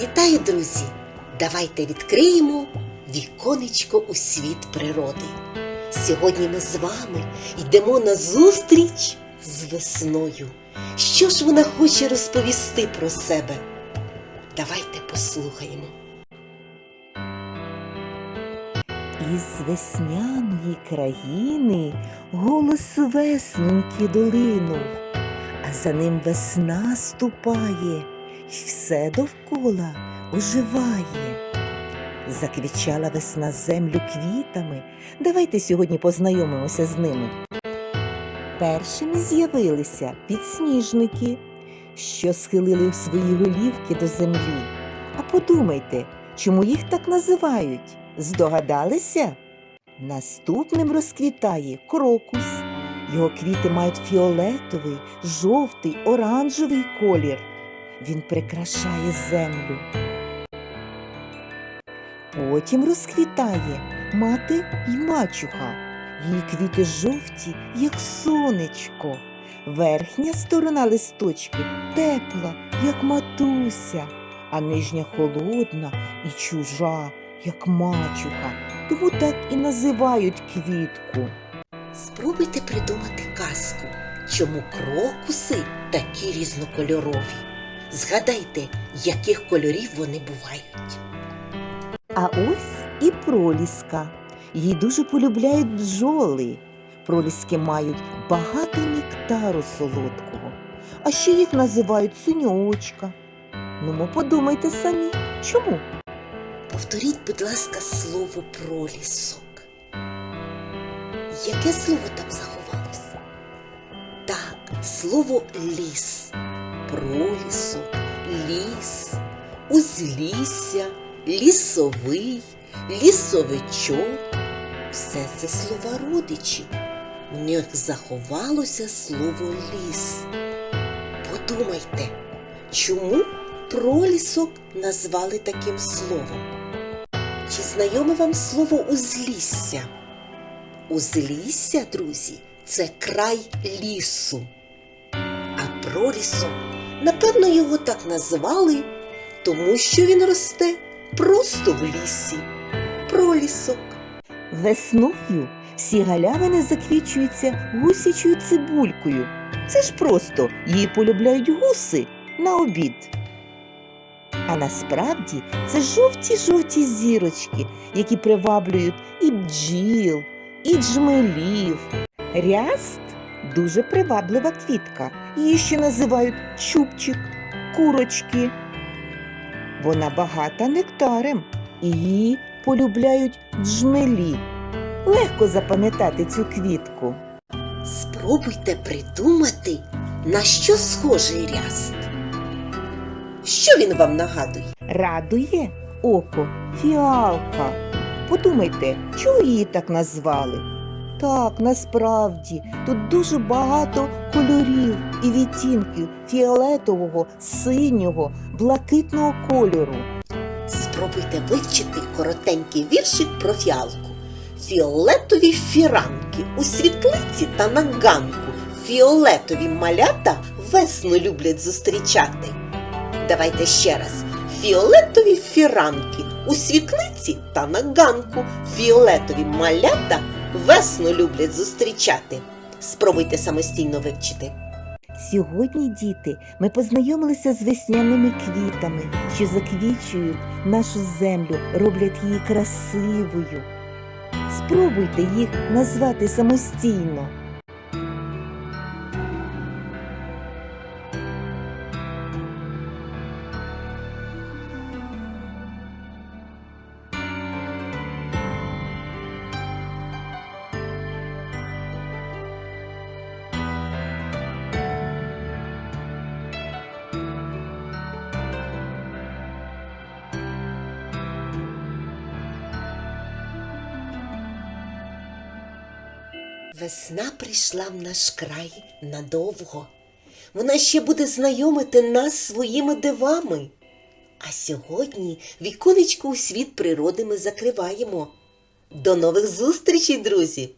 Вітаю, друзі! Давайте відкриємо віконечко у світ природи. Сьогодні ми з вами йдемо на зустріч з весною. Що ж вона хоче розповісти про себе? Давайте послухаємо. Із весняної країни голос весненьки долинув, а за ним весна ступає, все довкола оживає. Заквічала весна землю квітами. Давайте сьогодні познайомимося з ними. Першими з'явилися підсніжники, що схилили свої голівки до землі. А подумайте, чому їх так називають? Здогадалися? Наступним розквітає крокус. Його квіти мають фіолетовий, жовтий, оранжевий колір. Він прикрашає землю. Потім розквітає мати й мачуха. Її квіти жовті, як сонечко. Верхня сторона листочки тепла, як матуся, а нижня холодна і чужа, як мачуха. Тому так і називають квітку. Спробуйте придумати казку, чому крокуси такі різнокольорові. Згадайте, яких кольорів вони бувають. А ось і проліска. Її дуже полюбляють бджоли. Проліски мають багато нектару солодкого, а ще їх називають синьочка. Ну, подумайте самі, чому? Повторіть, будь ласка, слово пролісок. Яке слово там заховалося? Так, слово ліс. Пролісок, ліс, узлісся, лісовий, лісовичок. Все це слова родичі. У них заховалося слово ліс. Подумайте, чому пролісок назвали таким словом? Чи знайоме вам слово узлісся? Узлісся, друзі, це край лісу. А пролісок, напевно, його так назвали, тому що він росте просто в лісі. Пролісок. Весною всі галявини заквічуються гусячою цибулькою. Це ж просто її полюбляють гуси на обід. А насправді це жовті-жовті зірочки, які приваблюють і бджіл, і джмелів. Ряст дуже приваблива квітка. Її ще називають чубчик, курочки. Вона багата нектарем, і її полюбляють джмелі. Легко запам'ятати цю квітку. Спробуйте придумати, на що схожий ряст. Що він вам нагадує? Радує око фіалка. Подумайте, чого її так назвали? Так, насправді, тут дуже багато кольорів і відтінків фіолетового, синього, блакитного кольору. Спробуйте вивчити коротенький віршик про фіалку. Фіолетові фіранки у світлиці та на ганку. Фіолетові малята весну люблять зустрічати. Давайте ще раз. Фіолетові фіранки у світлиці та на ганку. Фіолетові малята весну люблять зустрічати. Спробуйте самостійно вивчити. Сьогодні, діти, ми познайомилися з весняними квітами, що заквічують нашу землю, роблять її красивою. Спробуйте їх назвати самостійно. Весна прийшла в наш край надовго. Вона ще буде знайомити нас своїми дивами. А сьогодні віконечко у світ природи ми закриваємо. До нових зустрічей, друзі!